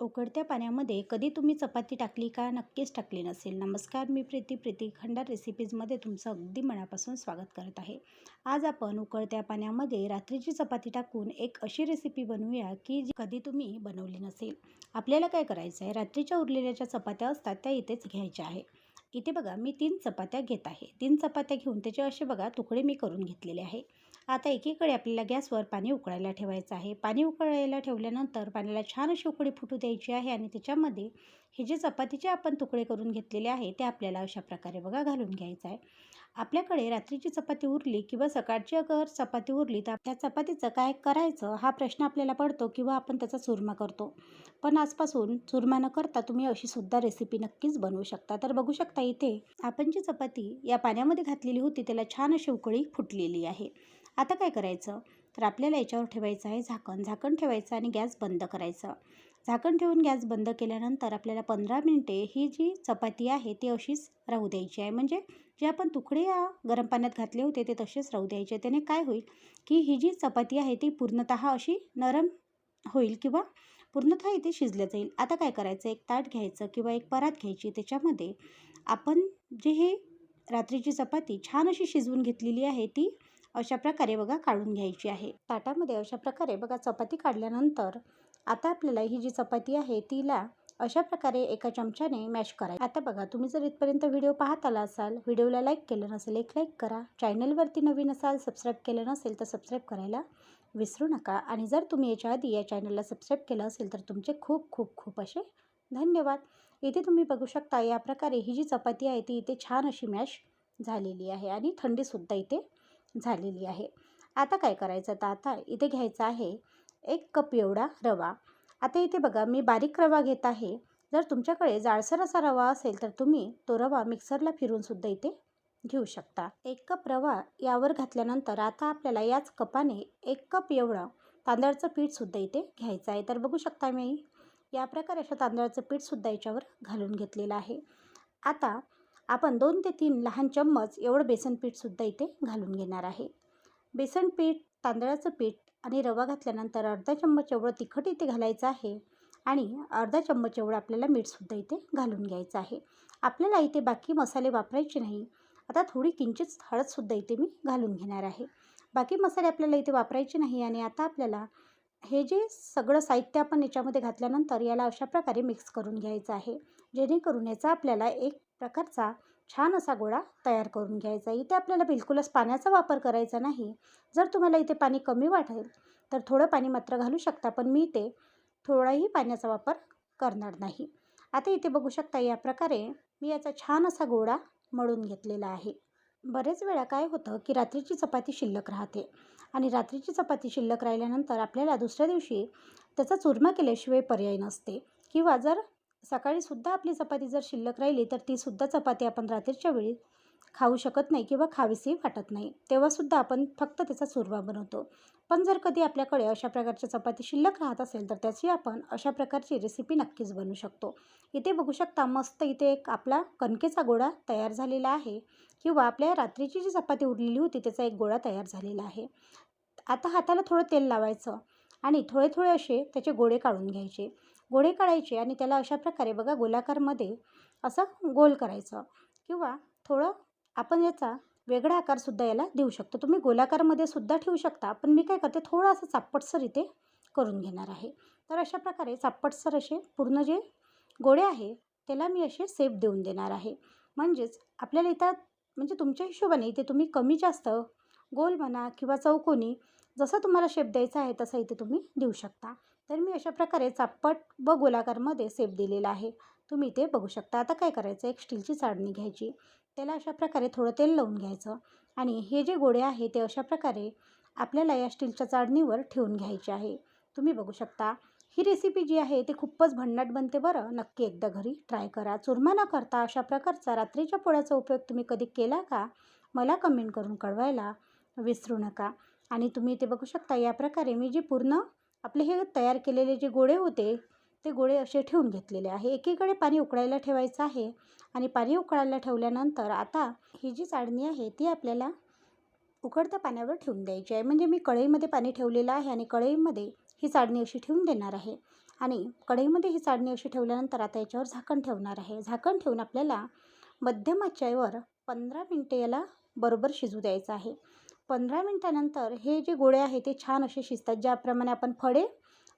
उकळत्या पाण्यामध्ये कधी तुम्ही चपाती टाकली का नक्कीच टाकली नसेल. नमस्कार मी प्रीती. प्रीती खंडार रेसिपीजमध्ये तुमचं अगदी मनापासून स्वागत करत आहे. आज आपण उकळत्या पाण्यामध्ये रात्रीची चपाती टाकून एक अशी रेसिपी बनवूया की जी कधी तुम्ही बनवली नसेल. आपल्याला काय करायचं आहे? रात्रीच्या उरलेल्या ज्या चपात्या असतात त्या इथेच घ्यायच्या आहे. इथे बघा मी तीन चपात्या घेत आहे. तीन चपात्या घेऊन त्याचे असे बघा तुकडे मी करून घेतलेले आहे. आता एकीकडे आपल्याला गॅसवर पाणी उकळायला ठेवायचं आहे. पाणी उकळायला ठेवल्यानंतर पाण्याला छान अशी उकळी फुटू द्यायची आहे आणि त्याच्यामध्ये हे जे चपातीचे आपण तुकडे करून घेतलेले आहे ते आपल्याला अशा प्रकारे बघा घालून घ्यायचं आहे. आपल्याकडे रात्रीची चपाती उरली किंवा सकाळची अगर चपाती उरली तर त्या चपातीचं काय करायचं हा प्रश्न आपल्याला पडतो किंवा आपण त्याचा चुरमा करतो. पण आजपासून चुरमा न करता तुम्ही अशी सुद्धा रेसिपी नक्कीच बनवू शकता. तर बघू शकता इथे आपण जी चपाती या पाण्यामध्ये घातलेली होती त्याला छान अशी उकळी फुटलेली आहे. आता काय करायचं? तर आपल्याला याच्यावर ठेवायचं आहे झाकण. झाकण ठेवायचं आणि गॅस बंद करायचं. झाकण ठेवून गॅस बंद केल्यानंतर आपल्याला पंधरा मिनटे ही जी चपाती आहे ती अशीच राहू द्यायची आहे. म्हणजे जे आपण तुकडे या गरम पाण्यात घातले होते ते तसेच राहू द्यायचे. त्याने काय होईल की ही जी चपाती आहे ती पूर्णतः अशी नरम होईल किंवा पूर्णतः इथे शिजलं जाईल. आता काय करायचं? एक ताट घ्यायचं किंवा एक परात घ्यायची. त्याच्यामध्ये आपण जे हे रात्रीची चपाती छान अशी शिजवून घेतलेली आहे ती अशा प्रकारे बघा काढून घ्यायची आहे. ताटामध्ये अशा प्रकारे बघा चपाती काढल्यानंतर आता आपल्याला ही जी चपाती आहे तिला अशा प्रकारे एका चमच्याने मॅश करा आता बघा तुम्ही जर इथपर्यंत व्हिडिओ पाहत आला असाल व्हिडिओला लाईक केलं नसेल एक लाईक करा. चॅनलवरती नवीन असाल सबस्क्राईब केलं नसेल तर सबस्क्राईब करायला विसरू नका. आणि जर तुम्ही याच्या आधी या चॅनलला सबस्क्राईब केलं असेल तर तुमचे खूप खूप खूप असे धन्यवाद. इथे तुम्ही बघू शकता या प्रकारे ही जी चपाती आहे ती इथे छान अशी मॅश झालेली आहे आणि थंडीसुद्धा इथे झालेली आहे. आता काय करायचं? तर आता इथे घ्यायचं आहे एक कप एवढा रवा. आता इथे बघा मी बारीक रवा घेत आहे. जर तुमच्याकडे जाडसर असा रवा असेल तर तुम्ही तो रवा मिक्सरला फिरूनसुद्धा इथे घेऊ शकता. एक कप रवा यावर घातल्यानंतर आता आपल्याला याच कपाने एक कप एवढं तांदळाचं पीठसुद्धा इथे घ्यायचं आहे. तर बघू शकता मी या प्रकारे अशा तांदळाचं पीठसुद्धा याच्यावर घालून घेतलेलं आहे. आता आपण दोन ते तीन लहान चम्मच एवढं बेसन पीठसुद्धा इथे घालून घेणार आहे. बेसन पीठ तांदळाचं पीठ आणि रवा घातल्यानंतर अर्धा चम्मच एवढं तिखट इथे घालायचं आहे. आणि अर्धा चम्मच एवढं आपल्याला मीठसुद्धा इथे घालून घ्यायचं आहे. आपल्याला इथे बाकी मसाले वापरायचे नाही. आता थोडी किंचित हळदसुद्धा इथे मी घालून घेणार आहे. बाकी मसाले आपल्याला इथे वापरायचे नाही आणि आता आपल्याला हे जे सगळं साहित्य आपण याच्यामध्ये घातल्यानंतर याला अशा प्रकारे मिक्स करून घ्यायचं आहे. जेणेकरून याचा आपल्याला एक प्रकारचा छान असा गोळा तयार करून घ्यायचा. इथे आपल्याला बिलकुलच पाण्याचा वापर करायचा नाही. जर तुम्हाला इथे पाणी कमी वाटेल तर थोडं पाणी मात्र घालू शकता पण मी इथे थोडाही पाण्याचा वापर करणार नाही. आता इथे बघू शकता या प्रकारे मी याचा छान असा गोळा मळून घेतलेला आहे. बरेच वेळा काय होतं की रात्रीची चपाती शिल्लक राहते आणि रात्रीची चपाती शिल्लक राहिल्यानंतर आपल्याला दुसऱ्या दिवशी त्याचा चुरमा केल्याशिवाय पर्याय नसते. किंवा जर सकाळीसुद्धा आपली चपाती जर शिल्लक राहिली तर तीसुद्धा चपाती आपण रात्रीच्या वेळी खाऊ शकत नाही किंवा खावीसही वाटत नाही. तेव्हासुद्धा आपण फक्त त्याचा चुरवा बनवतो. पण जर कधी आपल्याकडे अशा प्रकारच्या चपाती शिल्लक राहत असेल तर त्याची आपण अशा प्रकारची रेसिपी नक्कीच बनवू शकतो. इथे बघू शकता मस्त इथे एक आपला कणकेचा गोळा तयार झालेला आहे किंवा आपल्या रात्रीची जी चपाती उरलेली होती त्याचा एक गोळा तयार झालेला आहे. आता हाताला थोडं तेल लावायचं आणि थोडे थोडे असे त्याचे गोळे काढून घ्यायचे. गोळे काढायचे आणि त्याला अशा प्रकारे बघा गोलाकारमध्ये असं गोल करायचं. किंवा थोडं आपण याचा वेगळा आकारसुद्धा याला देऊ शकतो. तुम्ही गोलाकारमध्ये सुद्धा ठेवू शकता. पण मी काय करते थोडं असं चापटसर इथे करून घेणार आहे. तर अशा प्रकारे चापटसर असे पूर्ण जे गोळे आहे त्याला मी असे सेप देऊन देणार आहे. म्हणजेच आपल्याला इथं म्हणजे तुमच्या हिशोबाने इथे तुम्ही कमी जास्त गोल म्हणा किंवा चौकोनी जसं तुम्हाला शेप द्यायचा आहे तसं इथे तुम्ही देऊ शकता. तर मी अशा प्रकारे चापट व गोलाकारमध्ये सेप दिलेला आहे. तुम्ही ते बघू शकता. आता काय करायचं? एक स्टीलची चाळणी घ्यायची. त्याला अशा प्रकारे थोडं तेल लावून घ्यायचं. आणि हे जे गोळे आहे ते अशा प्रकारे आपल्याला या स्टीलच्या चाळणीवर ठेवून घ्यायचे आहे. तुम्ही बघू शकता. ही रेसिपी जी आहे ती खूपच भन्नाट बनते बरं. नक्की एकदा घरी ट्राय करा. चुरमा न करता अशा प्रकारचा रात्रीच्या पोळ्याचा उपयोग तुम्ही कधी केला का? मला कमेंट करून कळवायला विसरू नका. आणि तुम्ही ते बघू शकता या प्रकारे मी जी पूर्ण आपले हे तयार केलेले जे गोळे होते ते गोळे असे ठेवून घेतलेले आहे. एकीकडे पाणी उकळायला ठेवायचं आहे आणि पाणी उकळायला ठेवल्यानंतर आता ही जी चाळणी आहे ती आपल्याला उकळत्या पाण्यावर ठेवून द्यायची आहे. म्हणजे मी कढईमध्ये पाणी ठेवलेलं आहे आणि कढईमध्ये ही चाळणी अशी ठेवून देणार आहे. आणि कढईमध्ये ही चाळणी अशी ठेवल्यानंतर आता याच्यावर झाकण ठेवणार आहे. झाकण ठेवून आपल्याला मध्यम आचेवर पंधरा मिनटे याला बरोबर शिजू द्यायचं आहे. पंधरा मिनटानंतर हे जे गोळे आहे ते छान असे शिजतात. ज्याप्रमाणे आपण फळे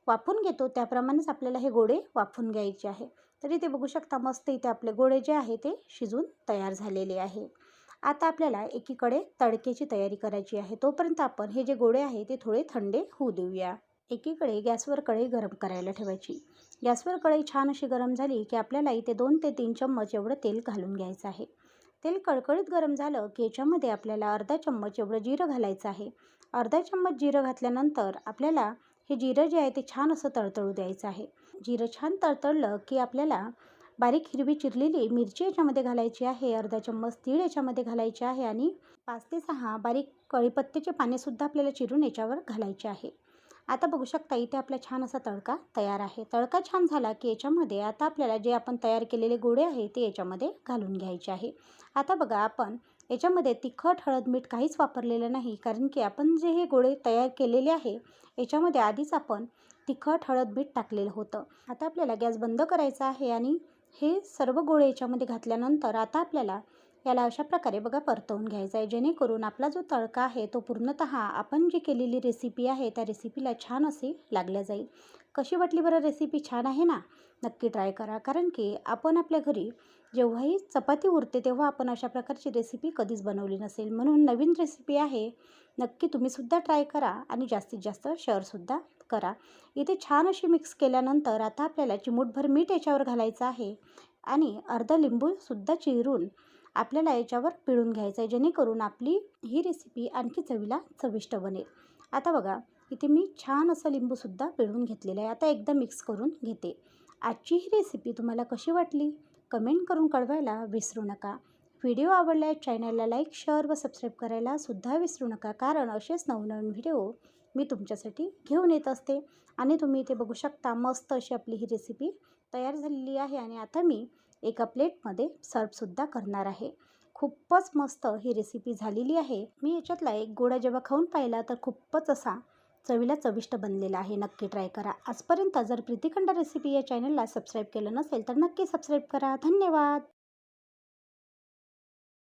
वाफून घेतो त्याप्रमाणेच आपल्याला हे गोळे वाफून घ्यायचे आहे. तर इथे बघू शकता मस्त इथे आपले गोळे जे आहे ते शिजून तयार झालेले आहे. आता आपल्याला एकीकडे तडकेची तयारी करायची आहे. तोपर्यंत आपण हे जे गोळे आहे ते थोडे थंडे होऊ देऊया. एकीकडे गॅसवर कढई गरम करायला ठेवायची. गॅसवर कढई छान अशी गरम झाली की आपल्याला इथे दोन ते तीन चम्मच एवढं तेल घालून घ्यायचं आहे. तेल कळकळीत गरम झालं की याच्यामध्ये आपल्याला अर्धा चम्मच एवढं जिरं घालायचं आहे. अर्धा चम्मच जिरं घातल्यानंतर आपल्याला हे जिरं जे आहे ते छान असं तळतळू द्यायचं आहे. जिरं छान तळतळलं की आपल्याला बारीक हिरवी चिरलेली मिरची याच्यामध्ये घालायची आहे अर्धा चम्मच तीळ याच्यामध्ये घालायचे आहे आणि पाच ते सहा बारीक कळीपत्त्याचे पानेसुद्धा आपल्याला चिरून याच्यावर घालायचे आहे. आता बघू शकता इथे आपला छान असा तडका तयार आहे. तडका छान झाला की याच्यामध्ये आता आपल्याला जे आपण तयार केलेले गोळे आहे ते याच्यामध्ये घालून घ्यायचे आहे. आता बघा आपण याच्यामध्ये तिखट हळद मीठ काहीच वापरलेलं नाही. कारण की आपण जे हे गोळे तयार केलेले आहे याच्यामध्ये आधीच आपण तिखट हळद मीठ टाकलेलं होतं. आता आपल्याला गॅस बंद करायचा आहे आणि हे सर्व गोळे याच्यामध्ये घातल्यानंतर आता आपल्याला याला अशा प्रकारे बघा परतवून घ्यायचा आहे. जेणेकरून आपला जो तडका आहे तो पूर्णतः आपण जी केलेली रेसिपी आहे त्या रेसिपीला छान असे लागल्या जाईल. कशी वाटली बरं रेसिपी छान आहे ना? नक्की ट्राय करा. कारण की आपण आपल्या घरी जेव्हाही चपाती उरते तेव्हा आपण अशा प्रकारची रेसिपी कधीच बनवली नसेल. म्हणून नवीन रेसिपी आहे नक्की तुम्हीसुद्धा ट्राय करा आणि जास्तीत जास्त शेअरसुद्धा करा. इथे छान अशी मिक्स केल्यानंतर आता आपल्याला चिमूटभर मीठ याच्यावर घालायचं आहे आणि अर्धा लिंबूसुद्धा चिरून आपल्याला याच्यावर पिळून घ्यायचं आहे जेणेकरून आपली ही रेसिपी आणखी चवीला चविष्ट बनेल. आता बघा इथे मी छान असं लिंबूसुद्धा पिळून घेतलेलं आहे. आता एकदा मिक्स करून घेते. आजची ही रेसिपी तुम्हाला कशी वाटली? कमेंट करून कळवायला विसरू नका. व्हिडिओ आवडल्यास चॅनलला लाईक शेअर व सबस्क्राईब करायला सुद्धा विसरू नका. कारण असेच नवनवीन व्हिडिओ मी तुमच्यासाठी घेऊन येत असते. आणि तुम्ही इथे बघू शकता मस्त अशी आपली ही रेसिपी तयार झालेली आहे. आणि आता मी एका प्लेटमध्ये सर्वसुद्धा करणार आहे. खूपच मस्त ही रेसिपी झालेली आहे. मी याच्यातला एक गोडा जेव्हा खाऊन पाहिला तर खूपच असा चवीला चविष्ट बनलेला आहे. नक्की ट्राय करा. आजपर्यंत जर प्रीतिखंड रेसिपी या चॅनलला सबस्क्राईब केलं नसेल तर नक्की सबस्क्राईब करा. धन्यवाद!